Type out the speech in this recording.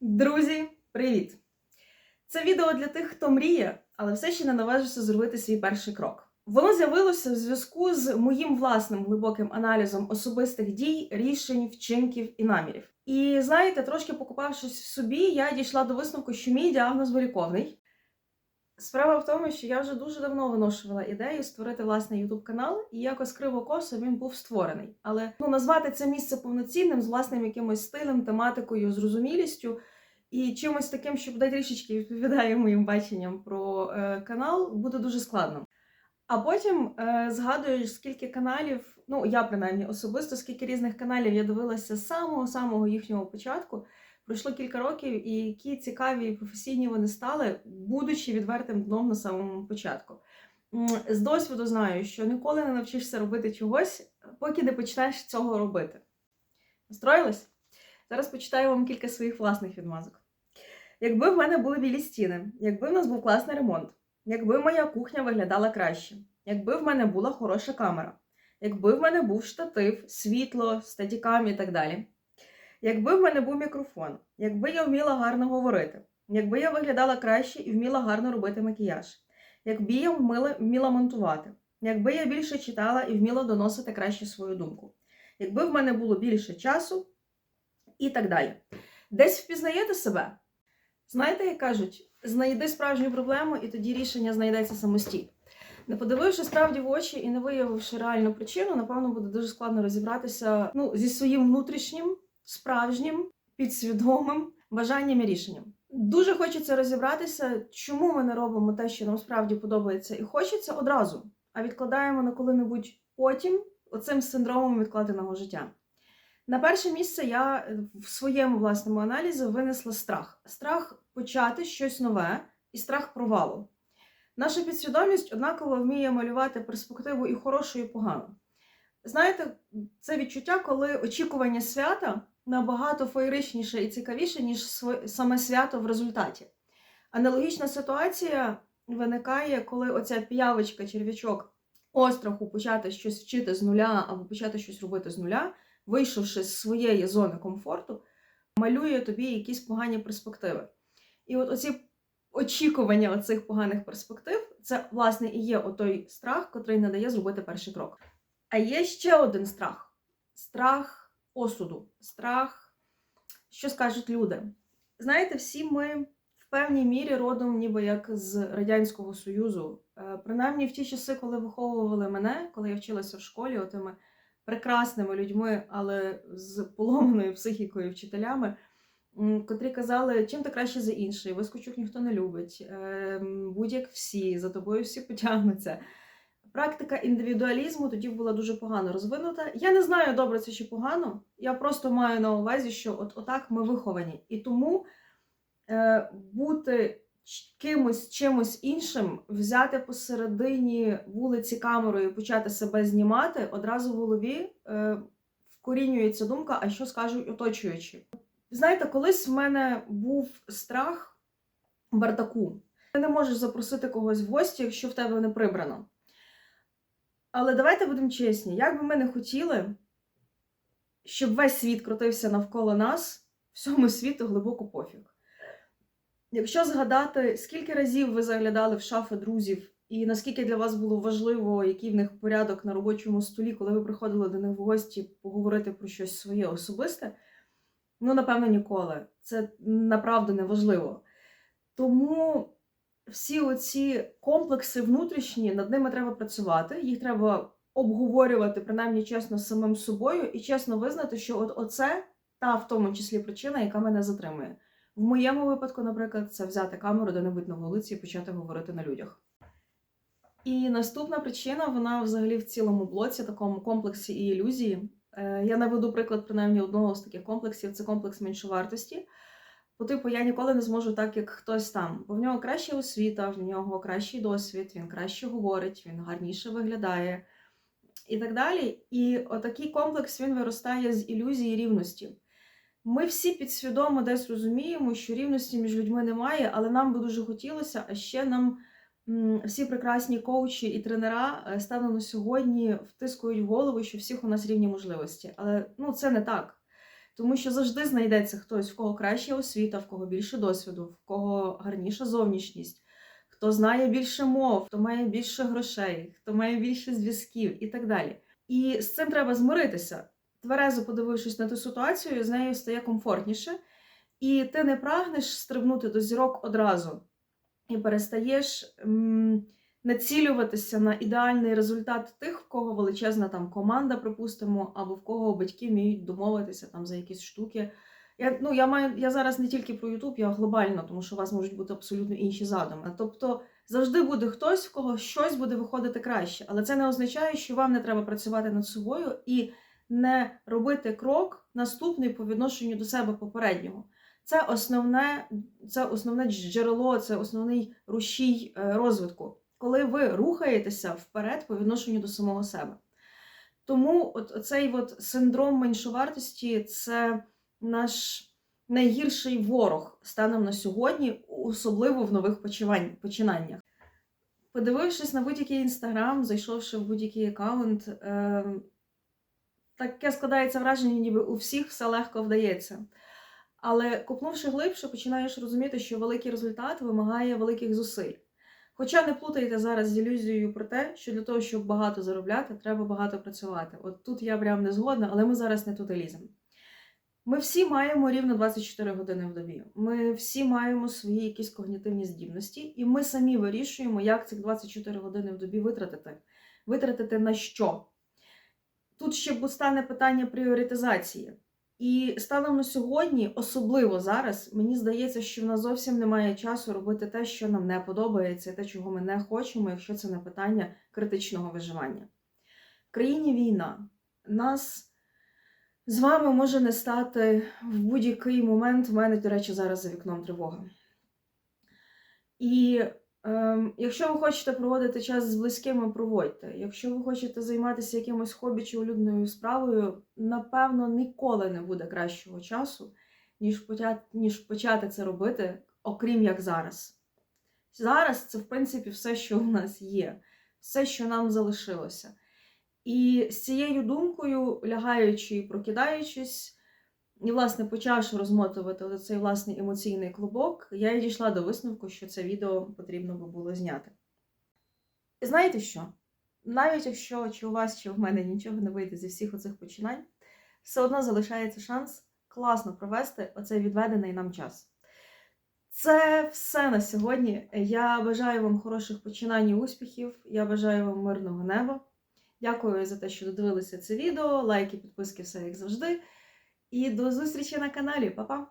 Друзі, привіт! Це відео для тих, хто мріє, але все ще не наважився зробити свій перший крок. Воно з'явилося в зв'язку з моїм власним глибоким аналізом особистих дій, рішень, вчинків і намірів. І знаєте, трошки покупавшись в собі, я дійшла до висновку, що мій діагноз виліковний. Справа в тому, що я вже дуже давно виношувала ідею створити власний YouTube канал, і якось криво-косо він був створений. Але ну назвати це місце повноцінним з власним якимось стилем, тематикою, зрозумілістю і чимось таким, що буде трішечки відповідає моїм баченням про е, канал, буде дуже складно. А потім е, згадуєш, скільки каналів, ну я принаймні особисто, скільки різних каналів я дивилася з самого самого їхнього початку. Пройшло кілька років, і які цікаві і професійні вони стали, будучи відвертим дном на самому початку. З досвіду знаю, що ніколи не навчишся робити чогось, поки не почнеш цього робити. Настроїлись? Зараз почитаю вам кілька своїх власних відмазок. Якби в мене були білі стіни, якби в нас був класний ремонт, якби моя кухня виглядала краще, якби в мене була хороша камера, якби в мене був штатив, світло, статікам і так далі. Якби в мене був мікрофон, якби я вміла гарно говорити, якби я виглядала краще і вміла гарно робити макіяж, якби я вміла, вміла монтувати, якби я більше читала і вміла доносити краще свою думку, якби в мене було більше часу і так далі. Десь впізнаєте себе? Знаєте, як кажуть, знайди справжню проблему, і тоді рішення знайдеться самостійно. Не подививши справді в очі і не виявивши реальну причину, напевно, буде дуже складно розібратися ну, зі своїм внутрішнім, справжнім, підсвідомим бажанням і рішенням. Дуже хочеться розібратися, чому ми не робимо те, що нам справді подобається, і хочеться одразу, а відкладаємо на коли-небудь потім оцим синдромом відкладеного життя. На перше місце я е, в своєму власному аналізі винесла страх. Страх почати щось нове і страх провалу. Наша підсвідомість однаково вміє малювати перспективу і хорошу, і погану. Знаєте, це відчуття, коли очікування свята набагато феєричніше і цікавіше, ніж саме свято в результаті. Аналогічна ситуація виникає, коли оця п'явочка, черв'ячок остраху почати щось вчити з нуля або почати щось робити з нуля, вийшовши з своєї зони комфорту, малює тобі якісь погані перспективи. І от оці очікування оцих поганих перспектив, це, власне, і є отой страх, котрий не дає зробити перший крок. А є ще один страх: страх осуду, страх, що скажуть люди. Знаєте, всі ми в певній мірі родом, ніби як з Радянського Союзу. Е, Принаймні в ті часи, коли виховували мене, коли я вчилася в школі, отими прекрасними людьми, але з поломаною психікою вчителями, котрі казали, чим ти краще за інший, вискочок ніхто не любить, ем, будь-як всі, за тобою всі потягнуться. Практика індивідуалізму тоді була дуже погано розвинута. Я не знаю, добре це чи погано. Я просто маю на увазі, що от отак ми виховані. І тому е, бути кимось чимось іншим, взяти посередині вулиці камеру і почати себе знімати, одразу в голові е, вкорінюється думка, а що скажуть оточуючі. Знаєте, колись в мене був страх бардаку. Ти не можеш запросити когось в гості, якщо в тебе не прибрано. Але давайте будемо чесні, як би ми не хотіли, щоб весь світ крутився навколо нас, всьому світу глибоко пофіг. Якщо згадати, скільки разів ви заглядали в шафи друзів, і наскільки для вас було важливо, який в них порядок на робочому столі, коли ви приходили до них в гості поговорити про щось своє особисте, ну, напевно, ніколи. Це направду не важливо. Тому всі оці комплекси внутрішні, над ними треба працювати, їх треба обговорювати, принаймні чесно з самим собою, і чесно визнати, що от оце та в тому числі причина, яка мене затримує. В моєму випадку, наприклад, це взяти камеру де-небудь на вулиці і почати говорити на людях. І наступна причина, вона взагалі в цілому блоці, такому комплексі і ілюзії. Е, Я наведу приклад принаймні одного з таких комплексів це комплекс меншовартості. По типу, я ніколи не зможу так, як хтось там, бо в нього краща освіта, в нього кращий досвід, він краще говорить, він гарніше виглядає і так далі. І отакий комплекс він виростає з ілюзії рівності. Ми всі підсвідомо десь розуміємо, що рівності між людьми немає, але нам би дуже хотілося, а ще нам всі прекрасні коучі і тренера е, станом на сьогодні втискують в голову, що всіх у нас рівні можливості. Але ну, це не так. Тому що завжди знайдеться хтось, в кого краща освіта, в кого більше досвіду, в кого гарніша зовнішність, хто знає більше мов, хто має більше грошей, хто має більше зв'язків і так далі. І з цим треба змиритися. Тверезо подивившись на ту ситуацію, з нею стає комфортніше, і ти не прагнеш стрибнути до зірок одразу і перестаєш м, націлюватися на ідеальний результат тих, в кого величезна там команда, припустимо, або в кого батьки вміють домовитися там за якісь штуки. Я, ну, я, маю, я зараз не тільки про Ютуб, я глобально, тому що у вас можуть бути абсолютно інші задуми. Тобто завжди буде хтось, в кого щось буде виходити краще. Але це не означає, що вам не треба працювати над собою і не робити крок наступний по відношенню до себе попереднього. Це основне, це основне джерело, це основний рушій е, розвитку, коли ви рухаєтеся вперед по відношенню до самого себе. Тому от цей от синдром меншовартості це наш найгірший ворог станом на сьогодні, особливо в нових починаннях. Подивившись на будь-який інстаграм, зайшовши в будь-який аккаунт, е, таке складається враження, ніби у всіх все легко вдається. Але копнувши глибше, починаєш розуміти, що великий результат вимагає великих зусиль. Хоча не плутайте зараз з ілюзією про те, що для того, щоб багато заробляти, треба багато працювати. От тут я прям не згодна, але ми зараз не туди ліземо. Ми всі маємо рівно 24 години в добі. Ми всі маємо свої якісь когнітивні здібності, і ми самі вирішуємо, як цих 24 години в добі витратити. Витратити на що? Тут ще стане питання пріоритизації. І станом на сьогодні, особливо зараз, мені здається, що в нас зовсім немає часу робити те, що нам не подобається, те, чого ми не хочемо, якщо це не питання критичного виживання. В країні війна. Нас з вами може не стати в будь-який момент. У мене, до речі, зараз за вікном тривога. І якщо ви хочете проводити час з близькими, проводьте. Якщо ви хочете займатися якимось хобі чи улюбленою справою, напевно, ніколи не буде кращого часу, ніж почати, ніж почати це робити, окрім як зараз. Зараз це, в принципі, все, що у нас є, все, що нам залишилося. І з цією думкою, лягаючи і прокидаючись, і, власне, почавши розмотувати цей власний емоційний клубок, я і дійшла до висновку, що це відео потрібно би було зняти. І знаєте що? Навіть якщо чи у вас, чи у мене нічого не вийде зі всіх оцих починань, все одно залишається шанс класно провести оцей відведений нам час. Це все на сьогодні. Я бажаю вам хороших починань і успіхів. Я бажаю вам мирного неба. Дякую за те, що додивилися це відео. Лайки, підписки, все як завжди. І до зустрічі на каналі. Па-па!